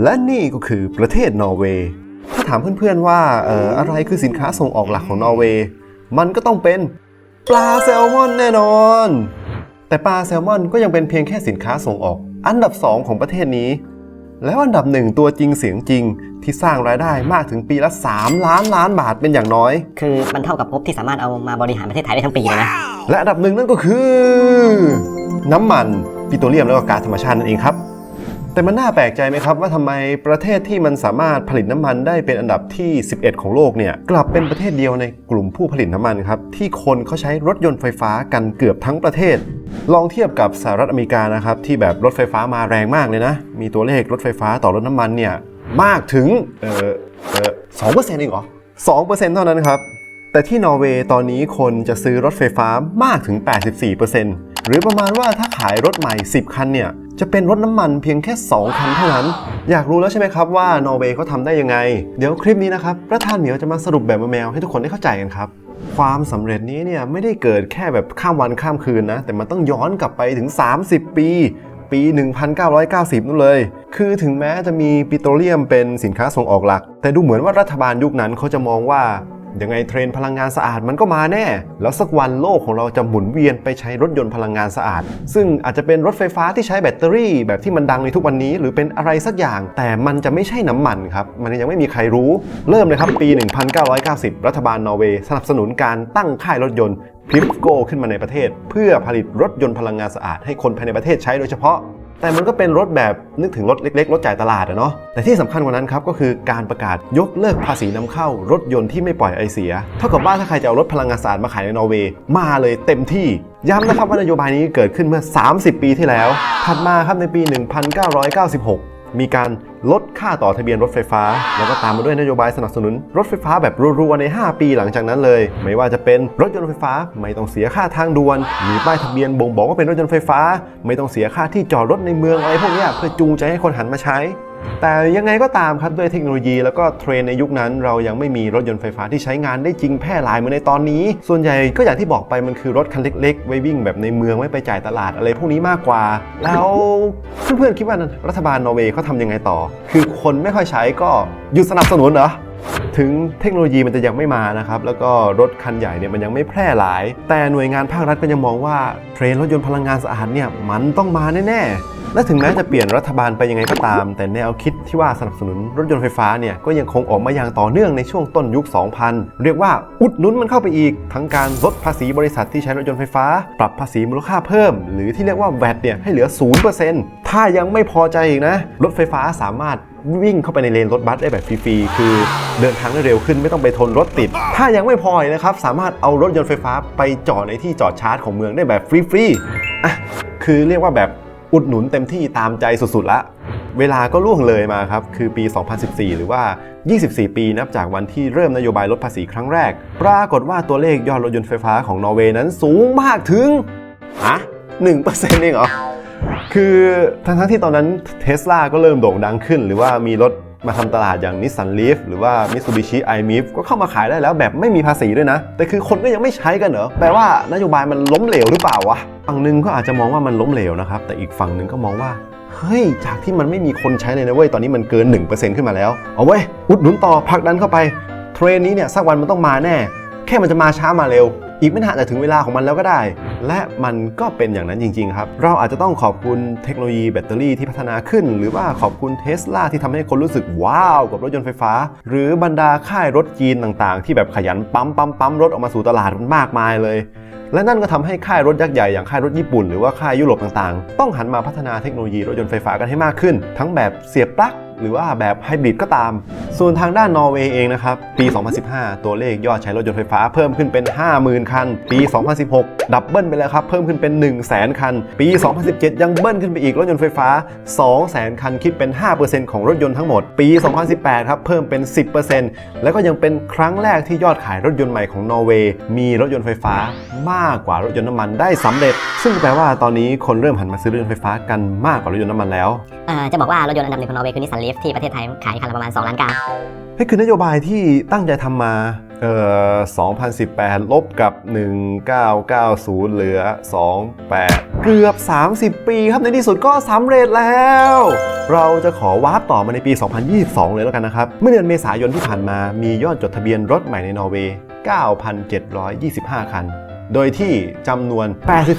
และนี่ก็คือประเทศนอร์เวย์ ถ้าถามเพื่อนๆว่าเอ่ออะไรคือสินค้าส่งออกหลักของนอร์เวย์ มันก็ต้องเป็นปลาแซลมอนแน่นอน แต่ปลาแซลมอนก็ยังเป็นเพียงแค่สินค้าส่งออก อันดับ 2 ของประเทศนี้ แล้วอันดับหนึ่งตัวจริงเสียงจริงที่สร้างรายได้มากถึงปีละ 3 ล้านล้านบาทเป็นอย่างน้อย คือมันเท่ากับงบที่สามารถเอามาบริหารประเทศไทยได้ทั้งปีเลยนะ และอันดับหนึ่งนั่นก็คือ น้ำมัน ปิโตรเลียมและก็ก๊าซธรรมชาตินั่นเองครับ แต่มันน่าแปลกใจไหมครับว่าทำไมประเทศที่มันสามารถผลิตน้ำมันได้เป็นอันดับที่ 11 ของโลกเนี่ยกลับเป็นประเทศเดียวในกลุ่มผู้ผลิตน้ำมันครับที่คนเขาใช้รถยนต์ไฟฟ้ากันเกือบทั้งประเทศ ลองเทียบกับสหรัฐอเมริกานะครับที่แบบรถไฟฟ้ามาแรงมากเลยนะ มีตัวเลขรถไฟฟ้าต่อรถน้ำมันเนี่ยมากถึงเออเออสองเปอร์เซ็นต์เองเหรอสองเปอร์เซ็นต์เท่านั้นครับแต่ที่นอร์เวย์ตอนนี้คนจะซื้อรถไฟฟ้ามากถึง 84% หรือประมาณว่าถ้าขายรถใหม่ 10 คันเนี่ย จะเป็นรถน้ำมันเพียงแค่ 2 คันเท่านั้น อยากรู้แล้วใช่ไหมครับว่านอร์เวย์เขาทำได้ยังไง เดี๋ยวคลิปนี้นะครับประธานเหมียวจะมาสรุปแบบแมวให้ทุกคนได้เข้าใจกันครับความสำเร็จนี้เนี่ยไม่ได้เกิดแค่แบบข้ามวันข้ามคืนนะ แต่มันต้องย้อนกลับไปถึง 30 ปี ปี 1990 นู่นเลย คือถึงแม้จะมีปิโตรเลียมเป็นสินค้าส่งออกหลัก แต่ดูเหมือนว่ารัฐบาลยุคนั้นเขาจะมองว่า ยังไงเทรนพลังงานสะอาดมันก็มาแน่ แล้วสักวันโลกของเราจะหมุนเวียนไปใช้รถยนต์พลังงานสะอาด ซึ่งอาจจะเป็นรถไฟฟ้าที่ใช้แบตเตอรี่ แบบที่มันดังในทุกวันนี้ หรือเป็นอะไรสักอย่าง แต่มันจะไม่ใช่น้ำมันครับ มันยังไม่มีใครรู้ เริ่มเลยครับปี 1990 รัฐบาลนอร์เวย์สนับสนุนการตั้งค่ายรถยนต์พิมโกขึ้นมาในประเทศ เพื่อผลิตรถยนต์พลังงานสะอาดให้คนภายในประเทศใช้โดยเฉพาะ แต่มันก็เป็นรถแบบนึกถึงรถเล็กๆ รถจ่ายตลาดอะเนาะแต่ที่สำคัญกว่านั้นครับก็คือการประกาศยกเลิกภาษีนำเข้ารถยนต์ที่ไม่ปล่อยไอเสีย เท่ากับว่าถ้าใครจะเอารถพลังงานสะอาดมาขายในนอร์เวย์มาเลยเต็มที่ย้ำนะครับว่านโยบายนี้เกิดขึ้นเมื่อ 30 ปีที่แล้ว ถัดมาครับในปี 1996 มีการ ลดค่าต่อทะเบียนรถไฟฟ้า แล้วก็ตามมาด้วยนโยบายสนับสนุน รถไฟฟ้าแบบรัวๆใน 5 ปีหลังจากนั้นเลย ไม่ว่าจะเป็นรถยนต์ไฟฟ้าไม่ต้องเสียค่าทางด่วนมีป้ายทะเบียนบ่งบอกว่าเป็นรถยนต์ไฟฟ้า ไม่ต้องเสียค่าที่จอดรถในเมืองอะไรพวกนี้เพื่อจูงใจให้คนหันมาใช้ แต่ยังไงก็ตามครับด้วยเทคโนโลยีแล้วก็เทรนในยุคนั้น เรายังไม่มีรถยนต์ไฟฟ้าที่ใช้งานได้จริงแพร่หลายเหมือนในตอนนี้ ส่วนใหญ่ก็อย่างที่บอกไปมันคือรถคันเล็กๆ ไว้วิ่งแบบในเมืองไว้ไปจ่ายตลาดอะไรพวกนี้มากกว่า แล้วเพื่อนๆคิดว่ารัฐบาลนอร์เวย์เขาทำยังไงต่อ คือคนไม่ค่อยใช้ก็หยุดสนับสนุนเหรอถึงเทคโนโลยีมันจะยังไม่มานะครับ แล้วก็รถคันใหญ่เนี่ยมันยังไม่แพร่หลาย แต่หน่วยงานภาครัฐก็ยังมองว่าเทรนรถยนต์พลังงานสะอาดเนี่ยมันต้องมาแน่ๆ และถึงแม้จะเปลี่ยนรัฐบาลไปยังไงก็ตาม แต่แนวคิดที่ว่าสนับสนุนรถยนต์ไฟฟ้าเนี่ยก็ยังคงออกมาอย่างต่อเนื่องในช่วงต้นยุค 2000 เรียกว่าอุดหนุนมันเข้าไปอีก ทั้งการลดภาษีบริษัทที่ใช้รถยนต์ไฟฟ้า ปรับภาษีมูลค่าเพิ่ม หรือที่เรียกว่า VAT เนี่ยให้เหลือ 0%ถ้ายังไม่พอใจอีกนะ รถไฟฟ้าสามารถวิ่งเข้าไปในเลนรถบัสได้แบบฟรีๆ คือเดินทางได้เร็วขึ้นไม่ต้องไปทนรถติด ถ้ายังไม่พออีกนะครับ สามารถเอารถยนต์ไฟฟ้าไปจอดในที่จอดชาร์จของเมืองได้แบบฟรีๆ อะ คือเรียกว่าแบบ อุดหนุนเต็มที่ตามใจสุดๆละ เวลาก็ล่วงเลยมาครับ คือปี 2014 หรือว่า 24 ปีนับจากวันที่เริ่มนโยบายลดภาษีครั้งแรก ปรากฏว่าตัวเลขยอดรถยนต์ไฟฟ้าของนอร์เวย์นั้นสูงมากถึงฮะ1%เองเหรอคือทั้งทั้งๆที่ตอนนั้นเทสลาก็เริ่มโด่งดังขึ้น หรือว่ามีรถ มาทำตลาดอย่าง Nissan Leaf หรือว่า Mitsubishi i-MiF ก็เข้ามาขายได้แล้วแบบไม่มีภาษีด้วยนะ แต่คือคนก็ยังไม่ใช้กันเหรอแปลว่านโยบายมันล้มเหลวหรือเปล่าวะฝั่งหนึ่งก็อาจจะมองว่ามันล้มเหลวนะครับ แต่อีกฝั่งหนึ่งก็มองว่าเฮ้ย จากที่มันไม่มีคนใช้เลยนะเว้ย ตอนนี้มันเกิน 1%ขึ้นมาแล้ว เอาเว้ย อุดหนุนต่อผลักดันเข้าไป เทรนนี้เนี่ยสักวันมันต้องมาแน่ แค่มันจะมาช้ามาเร็ว อีกไม่นานจะถึงเวลาของมันแล้วก็ได้ และมันก็เป็นอย่างนั้นจริงๆครับ เราอาจจะต้องขอบคุณเทคโนโลยีแบตเตอรี่ที่พัฒนาขึ้น หรือว่าขอบคุณเทสลาที่ทำให้คนรู้สึกว้าวกับรถยนต์ไฟฟ้า หรือบรรดาค่ายรถจีนต่างๆ ที่แบบขยันปั๊มปั๊มปั๊มรถออกมาสู่ตลาดมากมายเลย และนั่นก็ทำให้ค่ายรถยักษ์ใหญ่อย่างค่ายรถญี่ปุ่นหรือว่าค่ายยุโรปต่างๆ ต้องหันมาพัฒนาเทคโนโลยีรถยนต์ไฟฟ้ากันให้มากขึ้น ทั้งแบบเสียบปลั๊กหรือว่าแบบไฮบริดก็ตาม ส่วนทางด้านนอร์เวย์เองนะครับ ปี 2015 ตัวเลขยอดใช้รถยนต์ไฟฟ้าเพิ่มขึ้นเป็น 50,000 คัน ปี 2016 ดับเบิลไปแล้วครับ เพิ่มขึ้นเป็น 100,000 คัน ปี 2017 ยังเบิ้ลขึ้นไปอีกรถยนต์ไฟฟ้า 200,000 คันคิดเป็น 5%ของรถยนต์ทั้งหมด ปี 2018 ครับ เพิ่มเป็น 10%แล้วก็ยังเป็นครั้งแรกที่ยอดขายรถยนต์ใหม่ของนอร์เวย์มีรถยนต์ไฟฟ้ามากกว่ารถยนต์น้ำมันได้สำเร็จ ซึ่งแปลว่าตอนนี้คนเริ่มหันมาซื้อรถยนต์ไฟฟ้ากันมากกว่ารถยนต์น้ำมันแล้วเอ่อจะบอกว่ารถยนต์อันดับหนึ่งของนอร์เวย์คือนิสสันลีฟที่ประเทศไทยขายคันละประมาณ 2 ล้านกานี่คือนโยบายที่ตั้งใจทำมาเอ่อ2018 ลบกับ 1990 เหลือ 28 เกือบ 30 ปีครับในที่สุดก็สำเร็จแล้ว เราจะขอวาร์ปต่อมาในปี 2022 เลยแล้วกันนะครับ เมื่อเดือนเมษายนที่ผ่านมามียอดจดทะเบียนรถใหม่ในนอร์เวย์ 9,725 คัน โดยที่จำนวน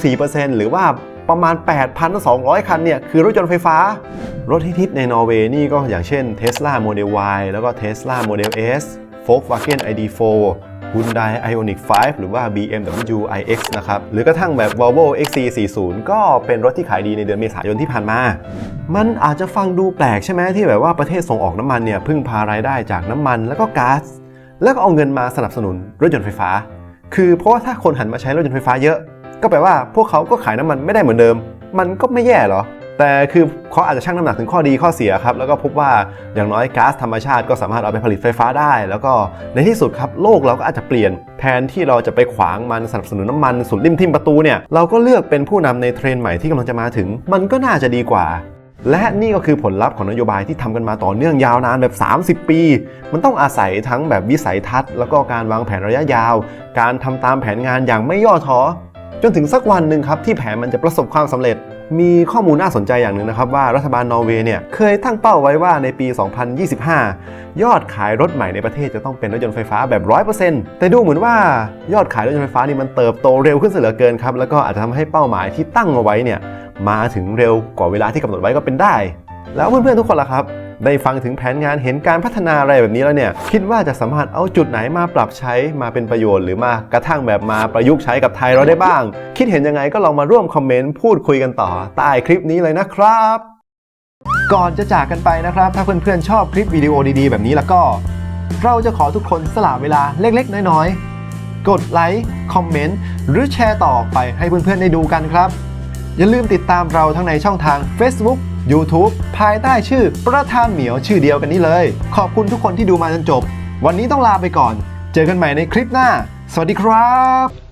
84%หรือว่าประมาณ 8,200 คันเนี่ย คือรถยนต์ไฟฟ้า รถที่ฮิตในนอร์เวย์นี่ก็อย่างเช่น Tesla Model Y แล้วก็ Tesla Model S Volkswagen ID4 Hyundai Ioniq 5 หรือว่า BMW iX นะครับ หรือกระทั่งแบบ Volvo XC40 ก็เป็นรถที่ขายดีในเดือนเมษายนที่ผ่านมา มันอาจจะฟังดูแปลกใช่ไหมที่แบบว่าประเทศส่งออกน้ำมันเนี่ยพึ่งพารายได้จากน้ำมันแล้วก็ก๊าซแล้วก็เอาเงินมาสนับสนุนรถยนต์ไฟฟ้า คือเพราะว่าถ้าคนหันมาใช้รถยนต์ไฟฟ้าเยอะ ก็แปลว่าพวกเขาก็ขายน้ำมันไม่ได้เหมือนเดิม มันก็ไม่แย่หรอ แต่คือเขาอาจจะชั่งน้ำหนักถึงข้อดีข้อเสียครับ แล้วก็พบว่าอย่างน้อยก๊าซธรรมชาติก็สามารถเอาไปผลิตไฟฟ้าได้ แล้วก็ในที่สุดครับโลกเราก็อาจจะเปลี่ยนแทนที่เราจะไปขวางมันสนับสนุนน้ำมันสุดริมทิมประตูเนี่ยเราก็เลือกเป็นผู้นำในเทรนใหม่ที่กำลังจะมาถึง มันก็น่าจะดีกว่า และนี่ก็คือผลลัพธ์ของนโยบายที่ทำกันมาต่อเนื่องยาวนานแบบ 30 ปี มันต้องอาศัยทั้งแบบวิสัยทัศน์ แล้วก็การวางแผนระยะยาว การทำตามแผนงานอย่างไม่ย่อท้อ จนถึงสักวันหนึ่งครับที่แผนมันจะประสบความสำเร็จ มีข้อมูลน่าสนใจอย่างหนึ่งนะครับว่ารัฐบาลนอร์เวย์เนี่ยเคยตั้งเป้าไว้ว่าในปี 2025 ยอดขายรถใหม่ในประเทศจะต้องเป็นรถยนต์ไฟฟ้าแบบ 100%แต่ดูเหมือนว่ายอดขายรถยนต์ไฟฟ้านี่มันเติบโตเร็วขึ้นเสียเหลือเกินครับแล้วก็อาจจะทำให้เป้าหมายที่ตั้งเอาไว้เนี่ย มาถึงเร็วกว่าเวลาที่กำหนดไว้ก็เป็นได้ แล้วเพื่อนๆทุกคนล่ะครับ ได้ฟังถึงแผนงานเห็นการพัฒนาอะไรแบบนี้แล้วเนี่ย คิดว่าจะสามารถเอาจุดไหนมาปรับใช้มาเป็นประโยชน์หรือมากระทั่งแบบมาประยุกต์ใช้กับไทยเราได้บ้าง คิดเห็นยังไงก็ลองมาร่วมคอมเมนต์พูดคุยกันต่อใต้คลิปนี้เลยนะครับก่อนจะจากกันไปนะครับ ถ้าเพื่อนๆชอบคลิปวิดีโอดีๆ แบบนี้แล้วก็ เราจะขอทุกคนสละเวลาเล็กๆ น้อยๆ กดไลค์ คอมเมนต์ หรือแชร์ต่อไปให้เพื่อนๆ ได้ดูกันครับ อย่าลืมติดตามเราทั้งในช่องทาง Facebook YouTube ภายใต้ชื่อประธานเหมียวชื่อเดียวกันนี้เลย ขอบคุณทุกคนที่ดูมาจนจบ วันนี้ต้องลาไปก่อน เจอกันใหม่ในคลิปหน้า สวัสดีครับ